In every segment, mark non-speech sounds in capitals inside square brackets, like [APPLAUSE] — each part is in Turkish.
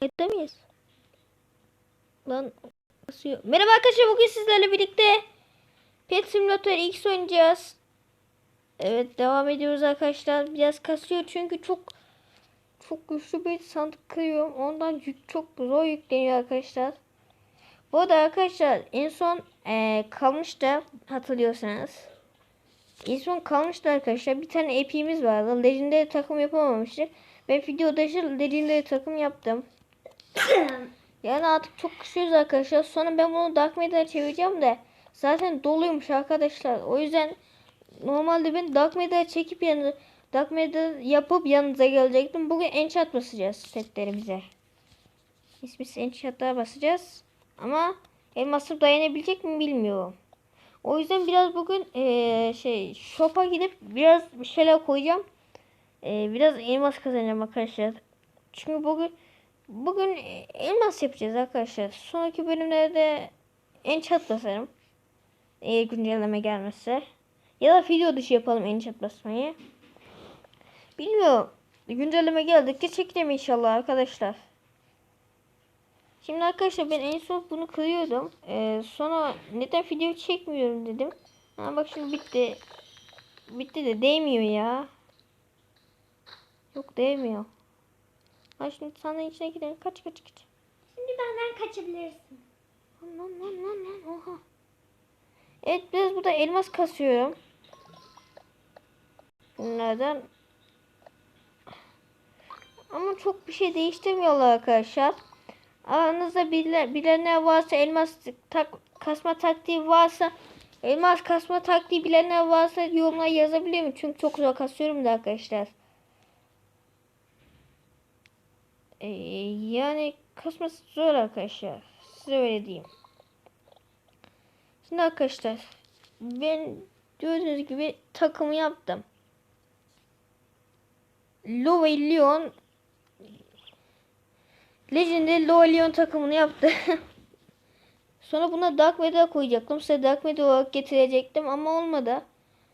Kayıtta mıyız? Lan kasıyor. Merhaba arkadaşlar bugün sizlerle birlikte Pet Simulator X oynayacağız. Evet devam ediyoruz arkadaşlar. Biraz kasıyor çünkü çok çok güçlü bir sandık kırıyorum. Ondan yük çok zor yükleniyor arkadaşlar. Bu arada arkadaşlar en son eee kalmıştı hatırlıyorsanız. En son kalmıştı arkadaşlar. Bir tane epimiz vardı. Legendary takım yapamamıştık. Ben video dışı Legendary takım yaptım. Yani artık çok kısıyoruz arkadaşlar. Sonra ben bunu Dark Matter'a çevireceğim de. Zaten doluymuş arkadaşlar. O yüzden normalde ben Dark Matter'a çekip yanı Dark Matter yapıp yanınıza gelecektim. Bugün enchant basacağız setlerimize. Biz biz enchant'a basacağız. Ama elmasım dayanabilecek mi bilmiyorum. O yüzden biraz bugün eee, şey shop'a gidip biraz bir şeyler koyacağım. Eee, biraz elmas kazanacağım arkadaşlar. Çünkü bugün bugün elmas yapacağız arkadaşlar. Sonraki bölümlerde enchant basarım. Eğer güncelleme gelmezse. Ya da video dışı yapalım enchant basmayı. Bilmiyorum. Güncelleme geldikçe çekeceğim inşallah arkadaşlar. Şimdi arkadaşlar ben en son bunu kırıyordum. Ee, sonra neden video çekmiyorum dedim. Ha bak şimdi bitti. Bitti de değmiyor ya. Yok değmiyor. Ha şimdi sandığın içine gidelim. Kaç kaç kaç. Şimdi benden kaçabilirsin. Lan lan lan lan lan oha. Evet biraz burada elmas kasıyorum. Bunlardan. Ama çok bir şey değiştirmiyorlar arkadaşlar. Aranızda bilen, bilenler varsa elmas tak, kasma taktiği varsa elmas kasma taktiği bilenler varsa yorumlara yazabilir mi? Çünkü çok zor kasıyorum da arkadaşlar. Ee, yani kasması zor arkadaşlar. Size öyle diyeyim. Şimdi arkadaşlar ben gördüğünüz gibi takımı yaptım. Lowe Leon Legendary Lowe Leon takımını yaptı. [LAUGHS] Sonra buna Dark Matter koyacaktım. Size Dark Matter olarak getirecektim ama olmadı.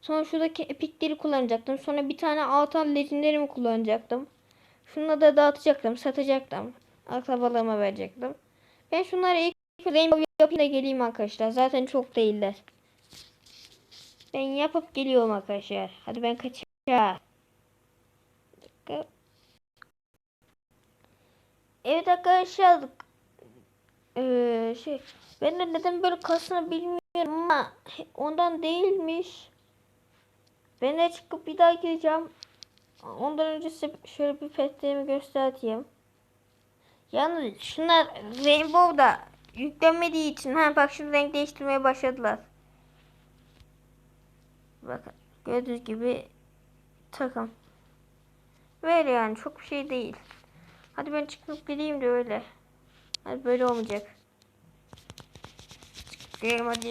Sonra şuradaki epikleri kullanacaktım. Sonra bir tane altın legendary'mi kullanacaktım. Şunları da dağıtacaktım, satacaktım. Akrabalarıma verecektim. Ben şunları ilk rainbow yapayım da geleyim arkadaşlar. Zaten çok değiller. Ben yapıp geliyorum arkadaşlar. Hadi ben. Dakika. Evet arkadaşlar. Ee, şey ben de neden böyle kasını bilmiyorum ama ondan değilmiş. Ben de çıkıp bir daha gireceğim. Ondan önce size şöyle bir petlerimi göstereyim. Yalnız şunlar Rainbow'da yüklenmediği için ha bak şimdi renk değiştirmeye başladılar. Bakın gördüğünüz gibi takım. Böyle yani çok bir şey değil. Hadi ben çıkıp gideyim de öyle. Hadi böyle olmayacak. Çıkayım hadi.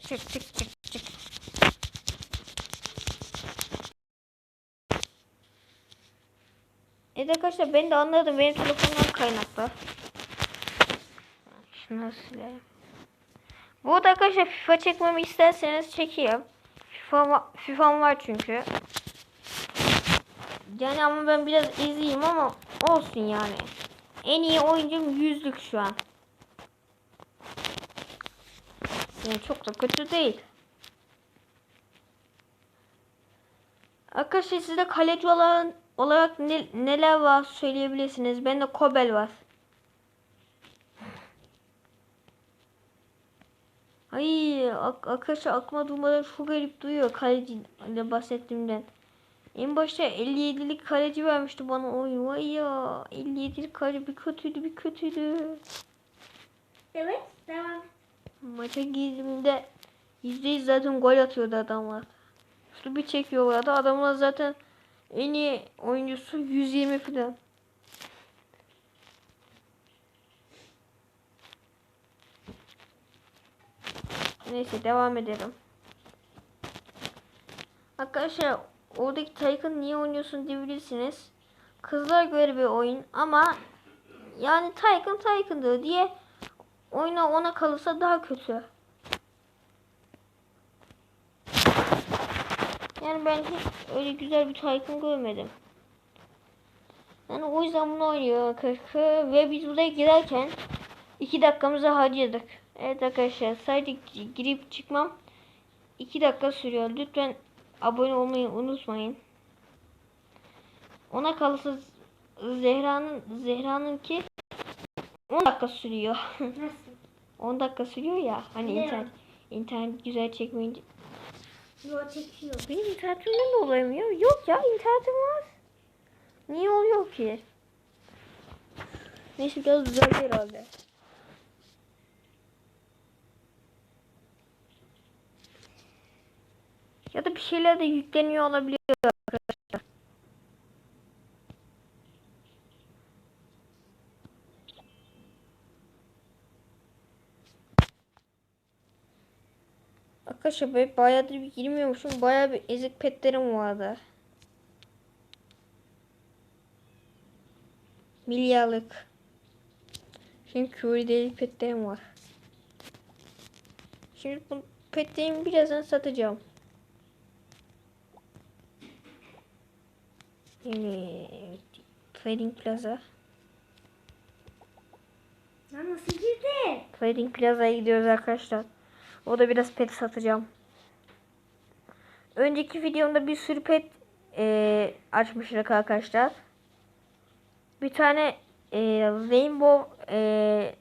Çık çık çık çık. Evet arkadaşlar ben de anladım. Benim telefondan kaynaklı. Şunu silelim. Bu arada arkadaşlar FIFA çekmemi isterseniz çekeyim. FIFA, FIFA'm var çünkü. Yani ama ben biraz izleyeyim ama olsun yani. En iyi oyuncum yüzlük şu an. Yani çok da kötü değil. Arkadaşlar sizde kaleci olan olarak ne, neler var söyleyebilirsiniz. Bende Kobel var. Ay ak- arkadaşlar aklıma durmadan şu garip duyuyor kaleci ile bahsettiğimden. En başta 57'lik kaleci vermişti bana oyun. Vay ya 57'lik kaleci bir kötüydü bir kötüydü. Evet devam. Maça girdiğimde %100 zaten gol atıyordu adamlar. Şunu bir çekiyorlardı. Adamlar zaten en iyi oyuncusu 120 falan. Neyse devam edelim. Arkadaşlar oradaki Tycoon niye oynuyorsun diyebilirsiniz. Kızlar göre bir oyun ama yani Tycoon Tycoon'dır diye oyuna ona kalırsa daha kötü. Yani ben hiç öyle güzel bir Tycoon görmedim. Yani o yüzden bunu oynuyor arkadaşlar. Ve biz buraya girerken 2 dakikamızı harcadık. Evet arkadaşlar sadece gi- girip çıkmam 2 dakika sürüyor. Lütfen abone olmayı unutmayın. Ona kalırsa Zehra'nın Zehra'nın ki 10 dakika sürüyor. [LAUGHS] Nasıl? 10 dakika sürüyor ya. Hani Ne? internet internet güzel çekmeyince. Yo çekiyor. Benim internetimde mi olamıyor? Yok ya internetim var. Niye oluyor ki? Neyse biraz düzeldi herhalde. Ya da bir şeyler de yükleniyor olabiliyor Arkadaşlar ben bayağıdır bir girmiyormuşum. Bayağı bir ezik petlerim vardı. Milyarlık. Şimdi Curry deli petlerim var. Şimdi bu petlerimi birazdan satacağım. Evet. Trading Plaza. Lan nasıl girdi? Trading Plaza'ya gidiyoruz arkadaşlar. O da biraz pet satacağım. Önceki videomda bir sürü pet eee açmıştık arkadaşlar. Bir tane eee, Rainbow eee,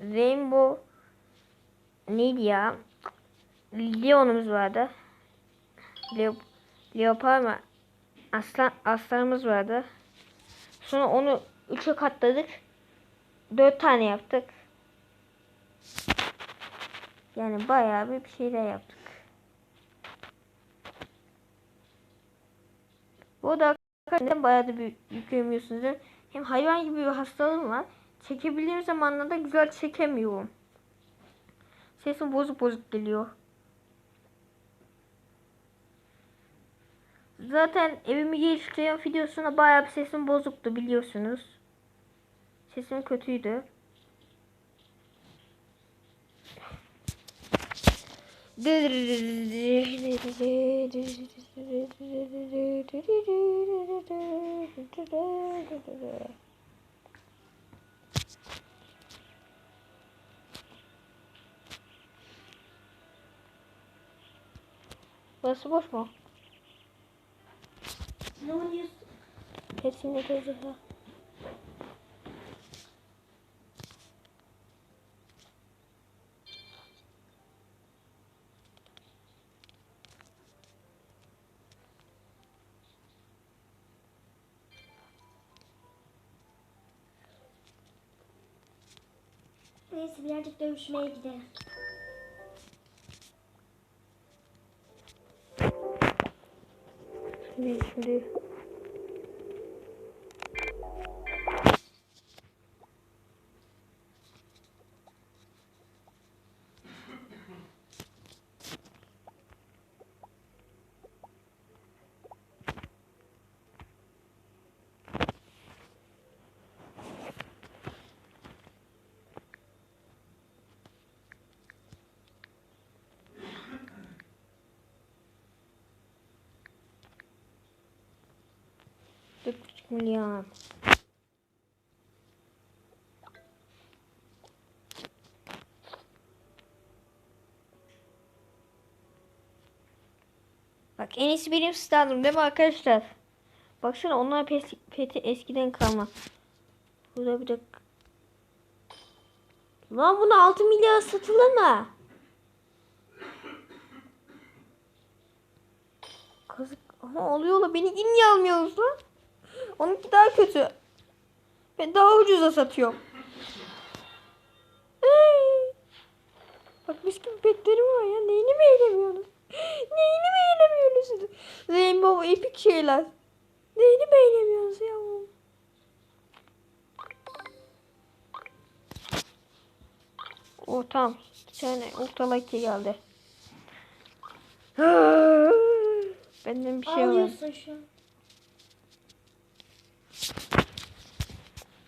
Rainbow neydi ya? Leon'umuz vardı. Leo, Leopar mı? Aslan, aslanımız vardı. Sonra onu 3'e katladık. 4 tane yaptık. Yani bayağı bir bir yaptık. Bu da arkadaşlar bayağı da bir yüklemiyorsunuz. Hem hayvan gibi bir hastalığım var. Çekebildiğim zamanlarda güzel çekemiyorum. Sesim bozuk bozuk geliyor. Zaten evimi geliştiriyorum videosunda bayağı bir sesim bozuktu biliyorsunuz. Sesim kötüydü. Burası boş mu? Ne oynuyorsun? Hepsini teyze dövüşmeye gidelim. Şimdi şimdi. Dört buçuk milyon. Bak en iyisi benim standım değil mi arkadaşlar? Baksana onlar peti, peti eskiden kalma. Burada bir dakika. Lan bunu 6 milyar satılır mı? Kazık ama oluyor la beni niye almıyoruz lan? Onunki daha kötü. Ben daha ucuza satıyorum. Bak mis gibi petlerim var ya. Neyini beğenemiyorsunuz? [GASPS] Neyini beğenemiyorsunuz? Rainbow epic şeyler. Neyini beğenemiyorsunuz ya? O tamam. Bir tane ultralight geldi. [GASPS] Benden bir şey var. Ağlıyorsun şu an.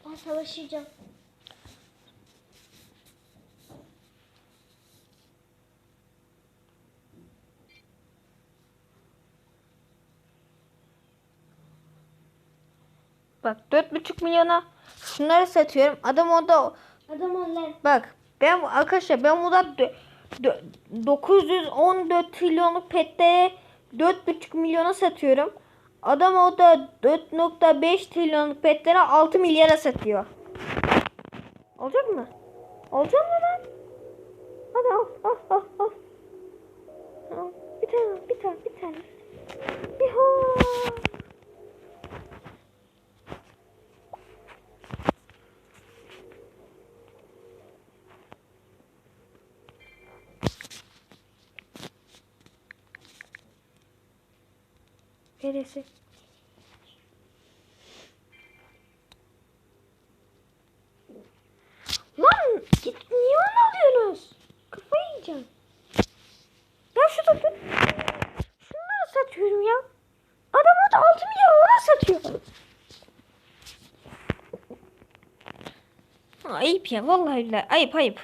Ben savaşacağım. Bak 4,5 milyona şunları satıyorum. Adam orada Adam onlar. bak ben arkadaşlar ben burada dö- dö- 914 trilyonluk petleri 4,5 milyona satıyorum. Adam orada 4.5 trilyonluk petleri 6 milyara satıyor. Olacak mı? Olacak mı lan? Hadi al al al al. Al, Bir tane bir tane bir tane. Yuhuu. Neresi? Lan git niye onu alıyorsunuz? Kafayı yiyeceğim. Ya şurada dur. Şunları satıyorum ya. Adam orada 6 milyar ona satıyor. Ayıp ya vallahi billahi. Ayıp ayıp.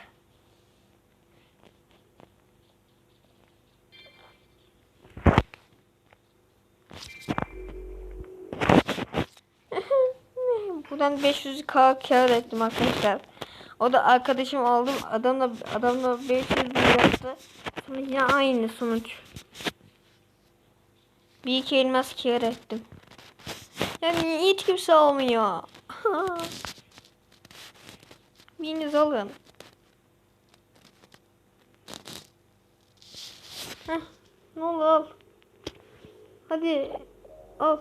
Buradan 500 k kağıt ettim arkadaşlar. O da arkadaşım aldım. Adamla adamla 500 bin yaptı. Sonra yine aynı sonuç. Bir iki elmas kağıt ettim. Yani hiç kimse olmuyor. [LAUGHS] Biriniz alın. Heh, ne olur al. Hadi al.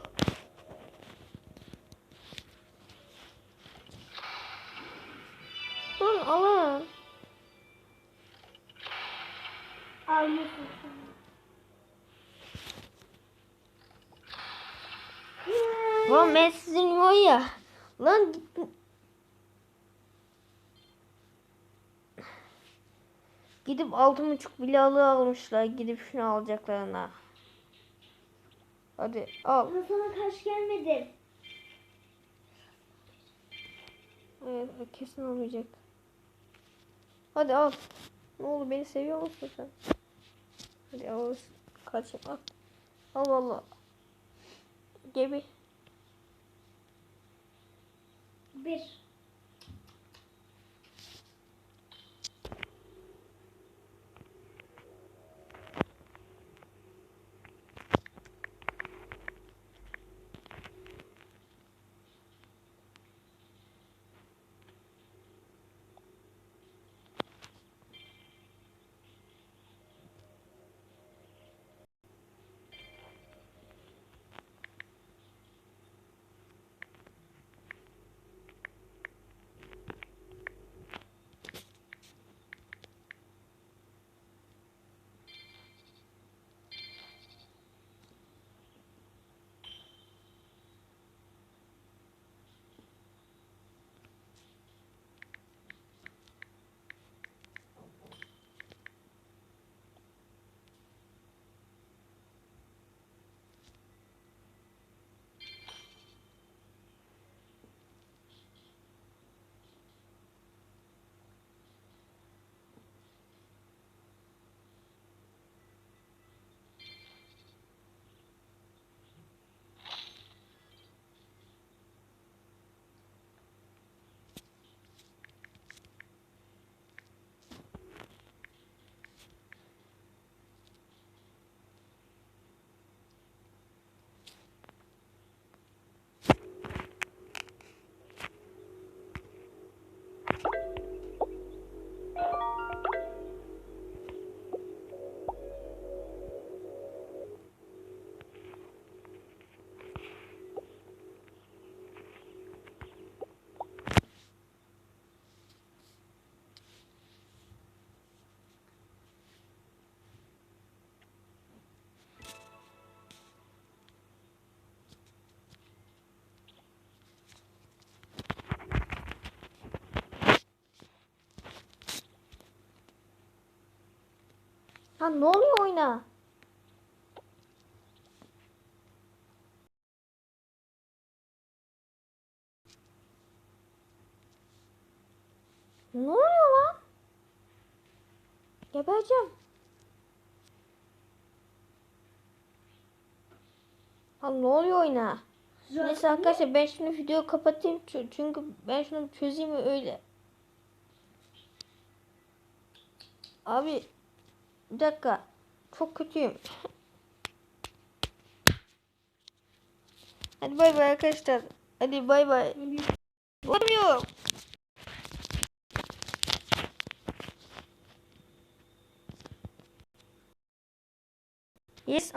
Lan. Gidip altı buçuk bilalı almışlar. Gidip şunu alacaklarına. Hadi al. Ben sana karşı gelmedim. Evet kesin olmayacak. Hadi al. Ne oldu beni seviyor musun sen? Hadi al. Kaç al. Al valla. Gibi. Bir. Ha ne oluyor oyna? Ne oluyor lan? Gebereceğim. Ha ne oluyor oyna? Neyse arkadaşlar ben şimdi videoyu kapatayım Çü- çünkü ben şunu çözeyim öyle. Abi bir dakika çok kötüyüm. Hadi bay bay arkadaşlar. Hadi bay bay. Olmuyor. Yes